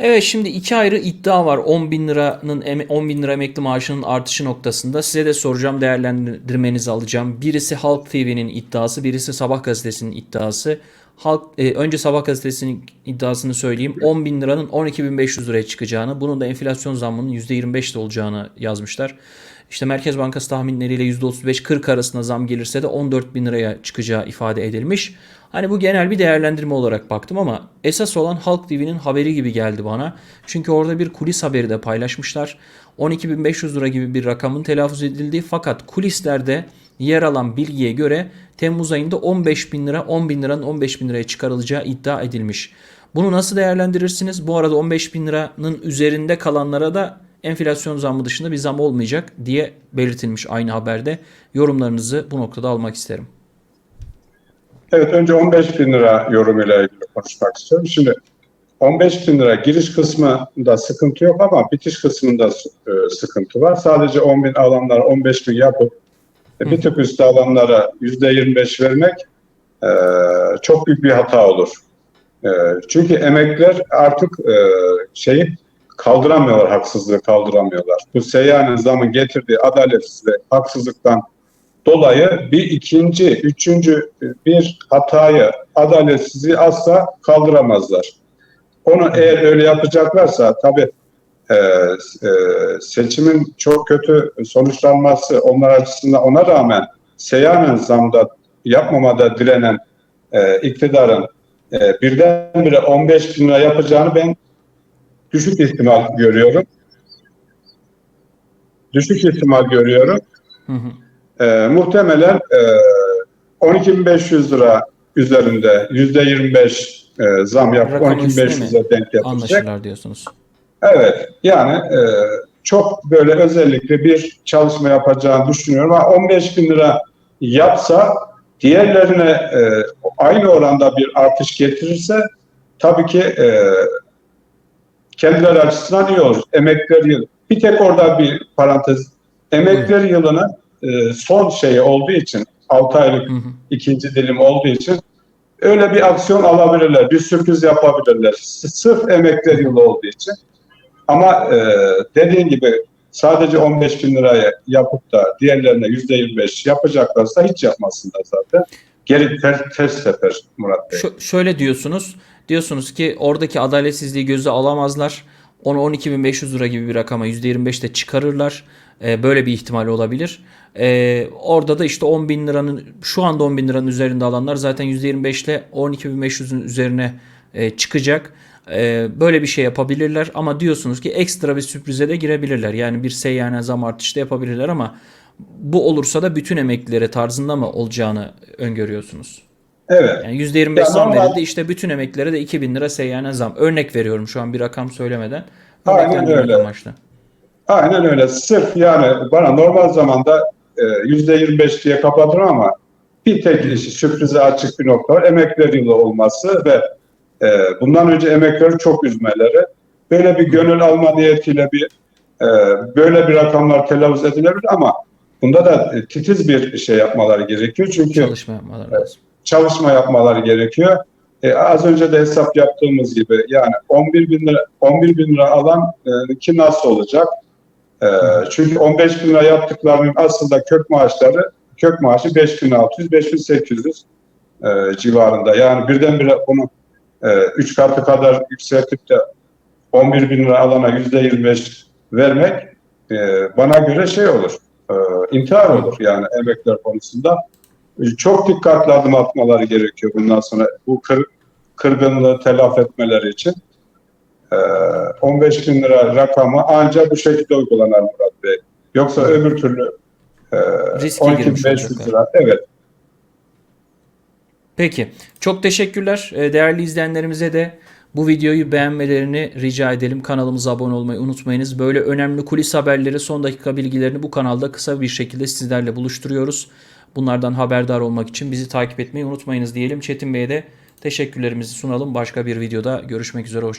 Evet şimdi iki ayrı iddia var 10 bin liranın 10 bin lira emekli maaşının artışı noktasında. Size de soracağım değerlendirmenizi alacağım. Birisi Halk TV'nin iddiası, birisi Sabah gazetesinin iddiası. Halk, e, önce Sabah gazetesinin iddiasını söyleyeyim. 10 bin liranın 12.500 liraya çıkacağını, bunun da enflasyon zammının %25'de olacağını yazmışlar. İşte Merkez Bankası tahminleriyle %35-40 arasında zam gelirse de 14 bin liraya çıkacağı ifade edilmiş. Hani bu genel bir değerlendirme olarak baktım ama esas olan Halk TV'nin haberi gibi geldi bana. Çünkü orada bir kulis haberi de paylaşmışlar. 12.500 lira gibi bir rakamın telaffuz edildiği fakat kulislerde yer alan bilgiye göre Temmuz ayında 15 bin lira 10 bin liranın 15 bin liraya çıkarılacağı iddia edilmiş. Bunu nasıl değerlendirirsiniz? Bu arada 15 bin liranın üzerinde kalanlara da enflasyon zammı dışında bir zam olmayacak diye belirtilmiş aynı haberde. Yorumlarınızı bu noktada almak isterim. Evet önce 15 bin lira yorumuyla ilgili konuşmak istiyorum. Şimdi 15 bin lira giriş kısmında sıkıntı yok ama bitiş kısmında e, sıkıntı var. Sadece 10 bin alanlar 15 bin yapıp bir tık üstü alanlara %25 vermek e, çok büyük bir hata olur. E, çünkü emekler artık e, şeyi kaldıramıyorlar, haksızlığı kaldıramıyorlar. Bu seyyanen zamın getirdiği adaletsiz ve haksızlıktan dolayı bir ikinci, üçüncü bir hatayı, adaletsizliği asla kaldıramazlar. Onu eğer öyle yapacaklarsa tabii e, e, seçimin çok kötü sonuçlanması onlar açısından ona rağmen seyyanen zamda yapmamada direnen e, iktidarın e, birdenbire 15 bin lira yapacağını ben düşük ihtimal görüyorum. Düşük ihtimal görüyorum. Hı hı. E, muhtemelen e, 12.500 lira üzerinde %25 e, zam yapıp Rakamın üstüne 12.500'e denk yapacak. Anlaşırlar diyorsunuz. Evet yani e, çok böyle özellikle bir çalışma yapacağını düşünüyorum ama 15 bin lira yapsa diğerlerine e, aynı oranda bir artış getirirse tabii ki e, kendileri açısından iyi olur. Emekler yılı. Bir tek orada bir parantez. Emekler yılının e, son şeyi olduğu için 6 aylık Hı hı. ikinci dilim olduğu için öyle bir aksiyon alabilirler. Bir sürpriz yapabilirler. Sırf emekler yılı olduğu için. Ama e, dediğin gibi sadece 15 bin liraya yapıp da diğerlerine %25 yapacaklarsa hiç yapmasınlar zaten. Geri ter, ters teper Murat Bey. Şö- şöyle diyorsunuz. Diyorsunuz ki oradaki adaletsizliği göze alamazlar. Onu 12.500 lira gibi bir rakama %25'te çıkarırlar. Ee, böyle bir ihtimal olabilir. Ee, orada da işte 10 bin liranın şu anda 10 bin liranın üzerinde alanlar zaten %25 ile 12.500'ün üzerine e, çıkacak. Ee, böyle bir şey yapabilirler ama diyorsunuz ki ekstra bir sürprize de girebilirler. Yani bir seyyane zam artışı da yapabilirler ama bu olursa da bütün emeklilere tarzında mı olacağını öngörüyorsunuz? Evet. Yani %25 Ya zam normal- verildi işte bütün emeklilere de 2000 lira seyyanen zam. Örnek veriyorum şu an bir rakam söylemeden. Aynen öyle. amaçlı. Aynen öyle. Sırf yani bana normal zamanda e, %25 diye kapatırım ama bir tek işi sürprize açık bir nokta var. Emekler yılı olması ve e, bundan önce emekleri çok üzmeleri. Böyle bir gönül alma niyetiyle bir e, böyle bir rakamlar telaffuz edilebilir ama bunda da e, titiz bir şey yapmaları gerekiyor. Çünkü Çalışma yapmaları lazım. çalışma yapmaları gerekiyor. E, az önce de hesap yaptığımız gibi yani 11 bin lira 11 bin lira alan e, ki nasıl olacak? E, çünkü 15 bin lira yaptıklarının aslında kök maaşları kök maaşı 5600 5800 e, civarında. Yani birdenbire bunu 3 katı kadar yükseltip de 11 bin lira alana %25 vermek e, bana göre şey olur. E, intihar olur yani emekler konusunda çok dikkatli adım atmaları gerekiyor bundan sonra bu kır, kırgınlığı telafi etmeleri için. Ee, 15 bin lira rakamı ancak bu şekilde uygulanır Murat Bey. Yoksa öbür türlü e, Riske girmiş 12.500 olacaklar. lira. Evet. Peki. Çok teşekkürler. Ee, Değerli izleyenlerimize de bu videoyu beğenmelerini rica edelim. Kanalımıza abone olmayı unutmayınız. Böyle önemli kulis haberleri, son dakika bilgilerini bu kanalda kısa bir şekilde sizlerle buluşturuyoruz. Bunlardan haberdar olmak için bizi takip etmeyi unutmayınız diyelim. Çetin Bey'e de teşekkürlerimizi sunalım. Başka bir videoda görüşmek üzere. Hoşçakalın.